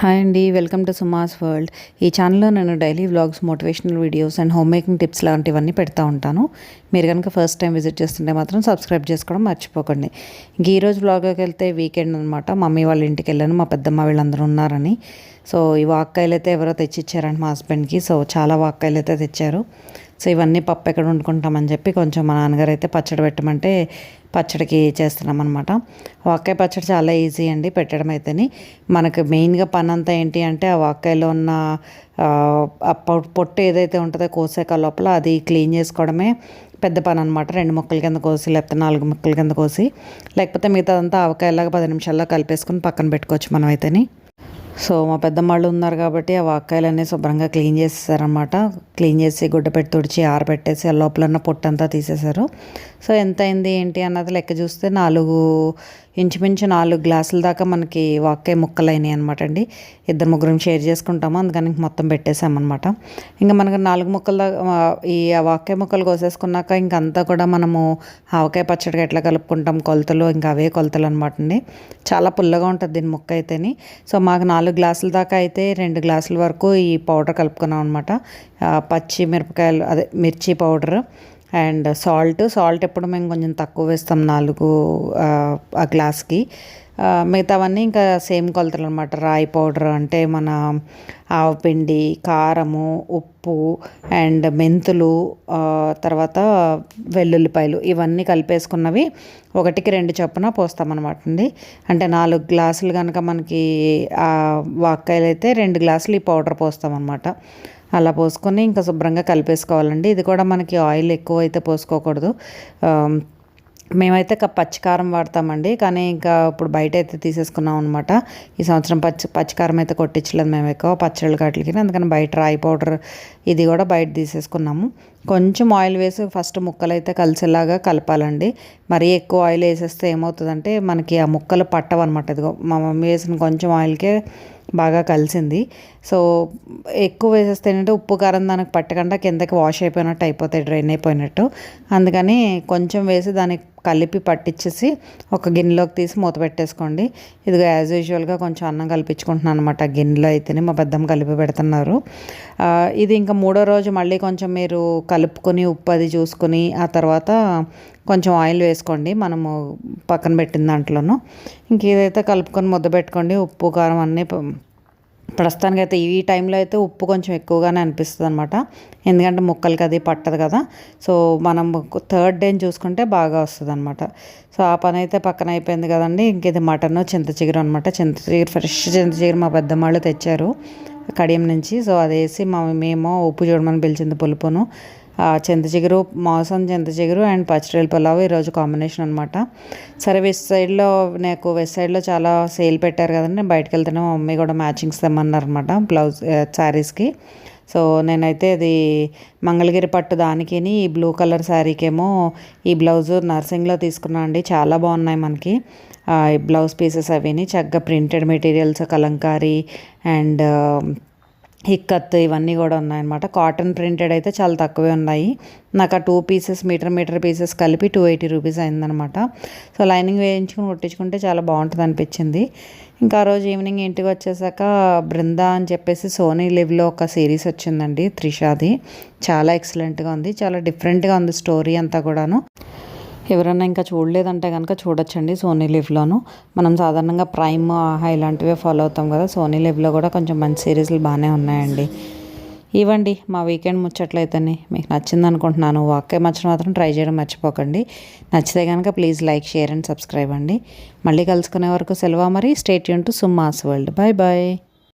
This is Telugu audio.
హాయ్ అండి వెల్కమ్ టు సుమాస్ వరల్డ్ ఈ ఛానల్లో నేను daily vlogs motivational videos and home making tips లాంటివన్నీ పెడతా ఉంటాను. మీరు కనుక ఫస్ట్ టైం విజిట్ చేస్తుంటే మాత్రం సబ్స్క్రైబ్ చేసుకోవడం మర్చిపోకండి. ఇంక ఈరోజు వ్లాగ్లోకి వెళ్తే వీకెండ్ అనమాట మమ్మీ వాళ్ళ ఇంటికి వెళ్ళాను మా పెద్దమ్మ వీళ్ళందరూ ఉన్నారని. సో ఈ వాక్కాయలు అయితే ఎవరో తెచ్చిచ్చారండి మా హస్బెండ్కి సో చాలా వాక్కాయలు అయితే తెచ్చారు. సో ఇవన్నీ పప్పు ఎక్కడ వండుకుంటామని చెప్పి కొంచెం మా నాన్నగారు అయితే పచ్చడి పెట్టమంటే పచ్చడికి చేస్తున్నాం అనమాట వాక్కాయ పచ్చడి చాలా ఈజీ అండి పెట్టడం అయితేని మనకు మెయిన్గా పని అంతా ఏంటి అంటే ఆ వాకాయలో ఉన్న పొట్టు ఏదైతే ఉంటుందో కోసాక లోపల అది క్లీన్ చేసుకోవడమే పెద్ద పని అనమాట రెండు ముక్కల కింద కోసి లేకపోతే నాలుగు ముక్కల కింద కోసి లేకపోతే మిగతాదంతా ఆవకాయలాగా పది నిమిషాల్లో కలిపేసుకుని పక్కన పెట్టుకోవచ్చు మనం అయితేని సో మా పెద్దమ్మాళ్ళు ఉన్నారు కాబట్టి ఆ వాక్కాయలన్నీ శుభ్రంగా క్లీన్ చేసేసారనమాట క్లీన్ చేసి గుడ్డ పెట్టి తుడిచి ఆరబెట్టేసి ఆ లోపల ఉన్న పొట్టంతా తీసేశారు. సో ఎంత అయింది ఏంటి అన్నది లెక్క చూస్తే నాలుగు ఇంచుమించు నాలుగు గ్లాసుల దాకా మనకి వాక్కాయ ముక్కలు అయినాయి అనమాట అండి. ఇద్దరు ముగ్గురం షేర్ చేసుకుంటాము. అందుకని మొత్తం పెట్టేసామన్నమాట ఇంకా మనకు నాలుగు ముక్కల దాకా ఈ వాక్కాయ ముక్కలు కోసేసుకున్నాక ఇంకంతా కూడా మనము ఆవకాయ పచ్చడిగా ఎట్లా కలుపుకుంటాం కొలతలు ఇంకా అవే కొలతలు అనమాట అండి. చాలా పుల్లగా ఉంటుంది దీని ముక్క అయితేని. సో మాకు నాలుగు గ్లాసుల దాకా అయితే రెండు గ్లాసుల వరకు ఈ పౌడర్ కలుపుకున్నాం అనమాట పచ్చి మిరపకాయలు అదే మిర్చి పౌడర్ అండ్ సాల్ట్. సాల్ట్ ఎప్పుడు మేము కొంచెం తక్కువ వేస్తాం నాలుగు ఆ గ్లాస్కి. మిగతావన్నీ ఇంకా సేమ్ కొలతలు అనమాట రాయి పౌడర్ అంటే మన ఆవపిండి కారము ఉప్పు అండ్ మెంతులు తర్వాత వెల్లుల్లిపాయలు ఇవన్నీ కలిపేసుకున్నవి ఒకటికి రెండు చొప్పున పోస్తామన్నమాట అండి. అంటే నాలుగు గ్లాసులు కనుక మనకి వాక్కాయలు అయితే రెండు గ్లాసులు ఈ పౌడర్ పోస్తామన్నమాట. అలా పోసుకొని ఇంకా శుభ్రంగా కలిపేసుకోవాలండి. ఇది కూడా మనకి ఆయిల్ ఎక్కువ అయితే పోసుకోకూడదు మేమైతే పచ్చికారం వాడతామండి కానీ ఇంకా ఇప్పుడు బయట అయితే తీసేసుకున్నాం అనమాట ఈ సంవత్సరం పచ్చి పచ్చికారం అయితే కొట్టించలేదు మేము ఎక్కువ పచ్చళ్ళు కాట్లకి అందుకని బయట రాయి పౌడర్ ఇది కూడా బయట తీసేసుకున్నాము. కొంచెం ఆయిల్ వేసి ఫస్ట్ ముక్కలు అయితే కలిసేలాగా కలపాలండి. మరీ ఎక్కువ ఆయిల్ వేసేస్తే ఏమవుతుందంటే మనకి ఆ ముక్కలు పట్టవన్నమాట ఇదిగో మా మమ్మీ వేసిన కొంచెం ఆయిల్కే బాగా కలిసింది. సో ఎక్కువ వేసేస్తే ఏంటంటే ఉప్పు కారం దానికి పట్టకుండా కిందకి వాష్ అయిపోయినట్టు అయిపోతాయి డ్రైన్ అయిపోయినట్టు. అందుకని కొంచెం వేసి దానికి కలిపి పట్టించేసి ఒక గిన్నెలోకి తీసి మూత పెట్టేసుకోండి. ఇదిగో యాజ్ యూజువల్గా కొంచెం అన్నం కలిపించుకుంటున్నాను అనమాట గిన్నెలో అయితేనే మా పెద్దమ్మ కలిపి పెడుతున్నారు. ఇది ఇంకా మూడో రోజు మళ్ళీ కొంచెం మీరు కలుపుకొని ఉప్పు అది చూసుకొని ఆ తర్వాత కొంచెం ఆయిల్ వేసుకోండి. మనము పక్కన పెట్టిన దాంట్లోనూ. ఇంక ఇదైతే కలుపుకొని ముద్ద పెట్టుకోండి. ఉప్పు కారం అన్నీ ప్రస్తుతానికి అయితే ఈ టైంలో అయితే ఉప్పు కొంచెం ఎక్కువగానే అనిపిస్తుంది అనమాట ఎందుకంటే ముక్కలకి అది పట్టదు కదా. సో మనం థర్డ్ డేని చూసుకుంటే బాగా వస్తుంది అనమాట సో ఆ పని అయితే పక్కన అయిపోయింది కదండి. ఇంక ఇది మటన్ చింత చిగురు అనమాట చింత చిగురు ఫ్రెష్ చింత చిగురు మా పెద్దమ్మాళ్ళు తెచ్చారు కడియం నుంచి. సో అది వేసి మా మేము ఉప్పు చూడమని పిలిచింది పులుపును. చింతచిగురు మాంసం మోసం చింత అండ్ పచ్చిరొయ్యల పులావ్ ఈరోజు కాంబినేషన్ అనమాట సరే వెస్ట్ సైడ్లో నాకు వెస్ట్ సైడ్లో చాలా సేల్ పెట్టారు కదండి. బయటకు వెళ్తేనే మా మమ్మీ కూడా మ్యాచింగ్స్ తెమ్మన్నారనమాట బ్లౌజ్ శారీస్కి సో నేనైతే అది మంగళగిరి పట్టు దానికి ఈ బ్లూ కలర్ శారీకేమో ఈ బ్లౌజ్ నర్సింగ్లో తీసుకున్నా అండి. చాలా బాగున్నాయి మనకి. బ్లౌజ్ పీసెస్ అవిని చక్కగా printed materials Kalamkari and Ikat ఇవన్నీ కూడా ఉన్నాయన్నమాట. కాటన్ ప్రింటెడ్ అయితే చాలా తక్కువే ఉన్నాయి. నాకు ఆ two pieces metre metre pieces కలిపి టూ ఎయిటీ రూపీస్ అయిందనమాట సో లైనింగ్ వేయించుకుని కుట్టించుకుంటే చాలా బాగుంటుంది అనిపించింది. ఇంకా ఆ రోజు ఈవినింగ్ ఇంటికి వచ్చేసాక బృందా అని చెప్పేసి సోనీ లివ్లో ఒక సిరీస్ వచ్చిందండి త్రిషాది. చాలా ఎక్సలెంట్గా ఉంది. చాలా డిఫరెంట్గా ఉంది స్టోరీ అంతా కూడాను. ఎవరైనా ఇంకా చూడలేదంటే కనుక చూడొచ్చండి సోనీ లివ్లోను మనం సాధారణంగా ప్రైమ్ ఆహా ఇలాంటివే ఫాలో అవుతాం కదా సోనీ లివ్లో కూడా కొంచెం మంచి సిరీస్లు బాగానే ఉన్నాయండి. ఇవ్వండి మా వీకెండ్ ముచ్చట్లయితేనే మీకు నచ్చింది అనుకుంటున్నాను. వాక్య మచ్చిన మాత్రం ట్రై చేయడం మర్చిపోకండి. నచ్చితే కనుక please like share and subscribe అండి. మళ్ళీ కలుసుకునే వరకు సెలవు మరి stay tuned to Summa's world bye bye